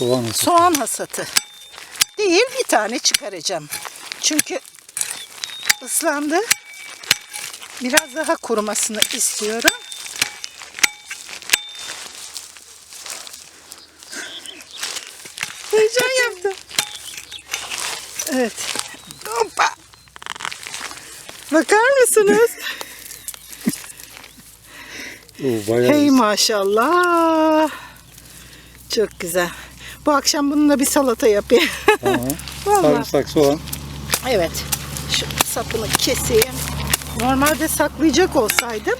Soğan hasatı. Soğan hasatı. Değil bir tane çıkaracağım. Çünkü ıslandı. Biraz daha kurumasını istiyorum. Heyecan yaptım. Evet. Hoppa. Bakar mısınız? Oo, bayağı Hey maşallah. Çok güzel. Bu akşam bununla bir salata yapayım. Tamam. Vallahi. Sarımsak, soğan. Evet. Şu sapını keseyim. Normalde saklayacak olsaydım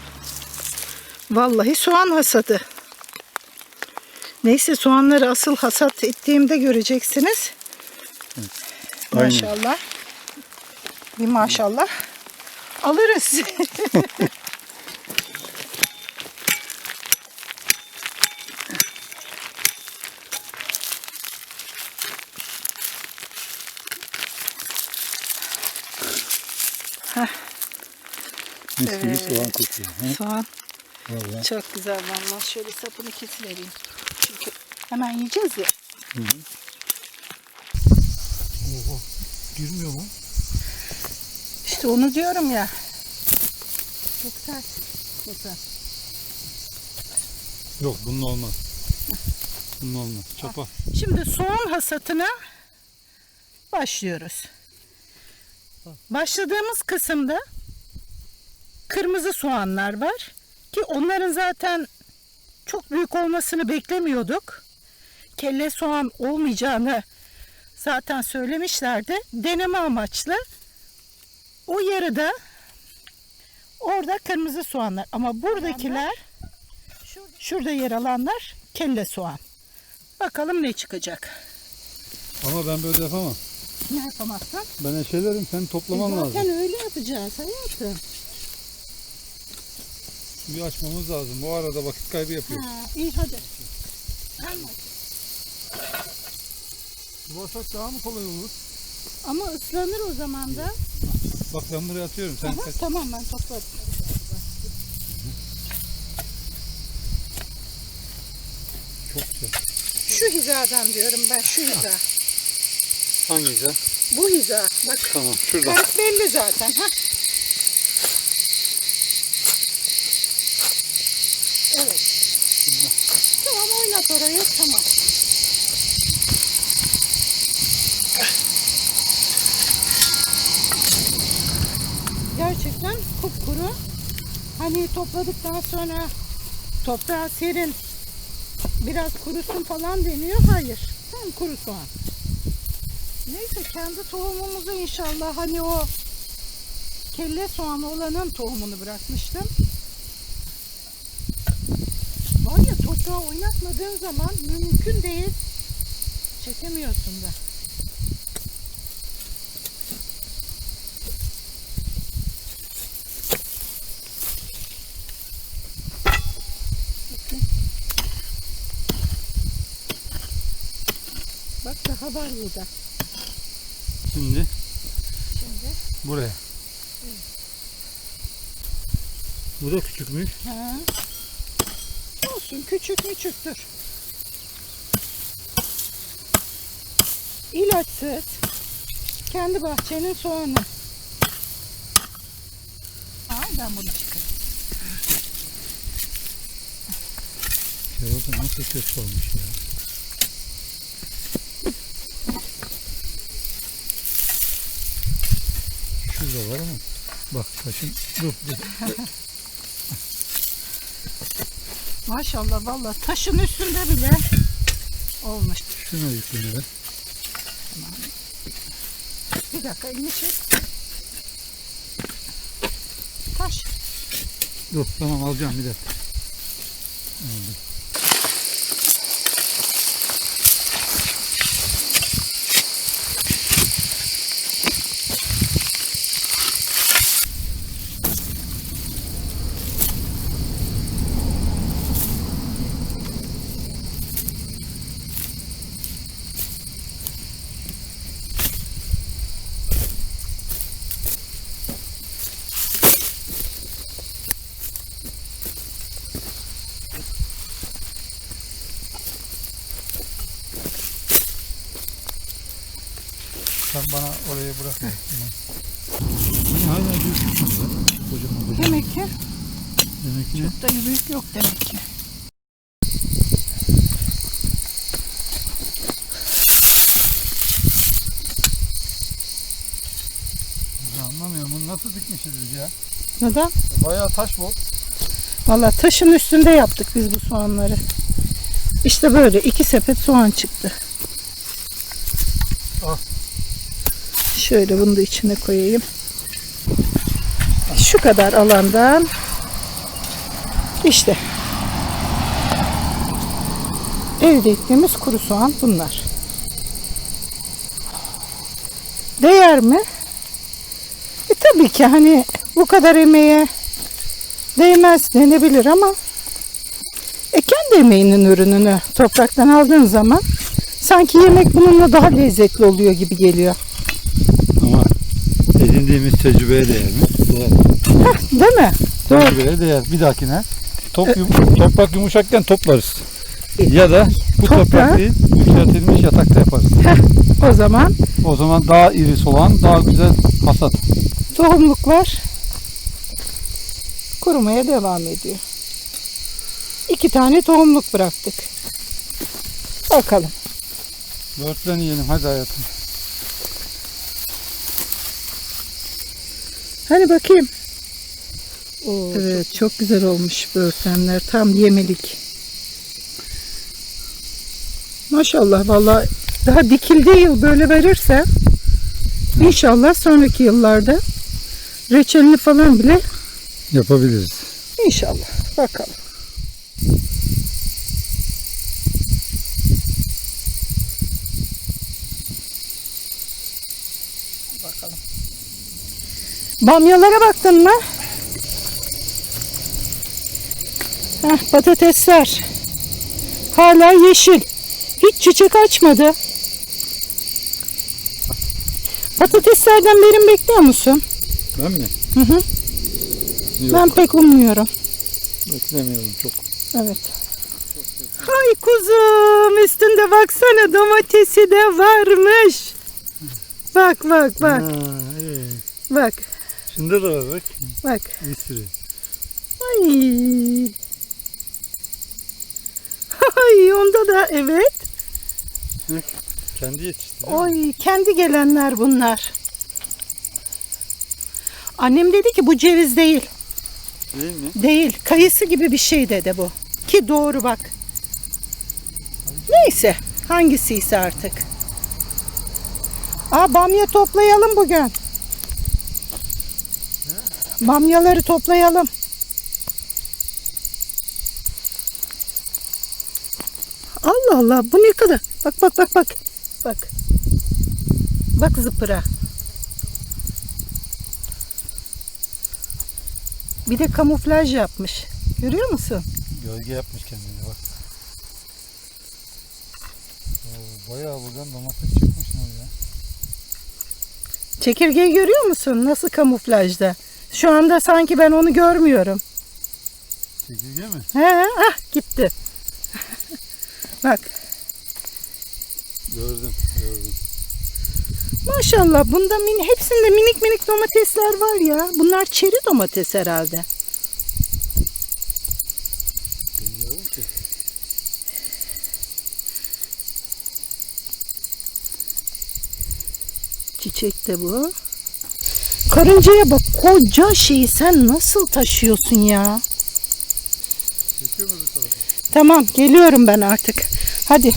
vallahi soğan hasadı. Neyse soğanları asıl hasat ettiğimde göreceksiniz. Aynen. Maşallah. Bir maşallah. Alırız. Mis gibi Evet. soğan kokuyor. Hı? Soğan Vallahi. çok güzel vallahi. Şöyle sapını kesivereyim. Çünkü hemen yiyeceğiz ya. Oha. Girmiyor mu? İşte onu diyorum ya. Çok sert. Çok sert. Yok bunun olmaz. Bunun olmaz. Çapa. Şimdi soğan hasatına başlıyoruz. Başladığımız kısımda kırmızı soğanlar var ki onların zaten çok büyük olmasını beklemiyorduk. Kelle soğan olmayacağını zaten söylemişlerdi. Deneme amaçlı o yarıda orada kırmızı soğanlar ama buradakiler şurada yer alanlar kelle soğan. Bakalım ne çıkacak. Ama ben böyle yapamam. Ne yapamazsın? Ben eşelerim seni toplaman lazım. Zaten öyle yapacağız hayatım. Bir açmamız lazım. Bu arada vakit kaybı yapıyoruz. Ha, iyi hadi. Vasat daha mı kolay olur? Ama ıslanır o zaman da. Bak ben buraya atıyorum. Sen Aha, kaç. tamam ben toplarım. Çok güzel. Şu hizadan diyorum ben şu hiza. Hangi güzel? Bu hiza. Bak Tamam şuradan. karak belli zaten. Ha? Evet. Tamam oynat orayı tamam. Gerçekten kupkuru. Hani topladıktan sonra toprağa serin biraz kurusun falan deniyor. Hayır. Tam kuru soğan. Neyse kendi tohumumuzu inşallah hani o kelle soğan olanın tohumunu bırakmıştım. Var ya toprağı oynatmadığın zaman mümkün değil. Çekemiyorsun da. Bak daha var burada. Şimdi Şimdi. buraya. Bu da küçükmüş. Ha. Olsun küçük müçüktür. İlaçsız kendi bahçenin soğanı. Aa, ben bunu çıkarım. Şey oldu nasıl ses olmuş ya. Şurada var ama. Bak taşın. Dur dur. Maşallah valla taşın üstünde bile olmuş. Şuna yüklenir. be. Bir dakika elini çek. Taş. Dur tamam alacağım bir dakika. Aldım. Bana oraya bırakma. Hani hala büyük çıkmadı. Kocaman kocaman. Demek ki Demek ki ne? dayı büyük yok demek ki. Ya Anlamıyorum bunu nasıl dikmişiz biz ya? Neden? Bayağı taş bu. Valla taşın üstünde yaptık biz bu soğanları. İşte böyle iki sepet soğan çıktı. Şöyle bunu da içine koyayım. Şu kadar alandan işte elde ettiğimiz kuru soğan bunlar. Değer mi? E tabii ki hani bu kadar emeğe değmez denebilir ama e kendi emeğinin ürününü topraktan aldığın zaman sanki yemek bununla daha lezzetli oluyor gibi geliyor. Edindiğimiz tecrübeye değer mi? Değer. Değil mi? Doğru. Tecrübeye değer. Bir dahakine top yum- toprak yumuşakken toplarız. Ya da bu Toprağı- toprak değil, yükseltilmiş yatakta yaparız. O zaman O zaman daha iri soğan, daha güzel hasat. tohumluklar kurumaya devam ediyor. İki tane tohumluk bıraktık. Bakalım. Böğürtlen yiyelim hadi hayatım. Hani bakayım. evet çok güzel olmuş böğürtlenler. Tam yemelik. Maşallah vallahi daha dikildiği yıl böyle verirse inşallah sonraki yıllarda reçelini falan bile Yapabiliriz. inşallah bakalım. Bakalım. Bamyalara baktın mı? Heh, patatesler. Hala yeşil. Hiç çiçek açmadı. Patateslerden verim bekliyor musun? Ben mi? Hı hı. Yok. Ben pek ummuyorum. Beklemiyorum çok. Evet. Hay kuzum üstünde baksana domatesi de varmış. Bak bak bak Ha, iyi. bak Şimdi de var bak. bak. Bir sürü. Ay. Ay onda da evet. Kendi yetişti. Oy kendi gelenler bunlar. Annem dedi ki bu ceviz değil. Değil mi? Değil. Kayısı gibi bir şey dedi bu. Ki doğru bak. Neyse. Hangisiyse artık. Aa bamya toplayalım bugün. Bamyaları toplayalım. Allah Allah bu ne kadar? Bak bak bak bak. Bak. Bak zıpıra. Bir de kamuflaj yapmış. Görüyor musun? Gölge yapmış kendine bak. Oo, bayağı buradan domates çıkmış ne ya? Çekirgeyi görüyor musun? Nasıl kamuflajda? Şu anda sanki ben onu görmüyorum. Çekirge mi? He, ah gitti. Bak Gördüm, gördüm. maşallah bunda mini, hepsinde minik minik domatesler var ya. Bunlar çeri domates herhalde. Bilmiyorum ki. Çiçek de bu. Karıncaya bak koca şeyi sen nasıl taşıyorsun ya? Tamam geliyorum ben artık. Hadi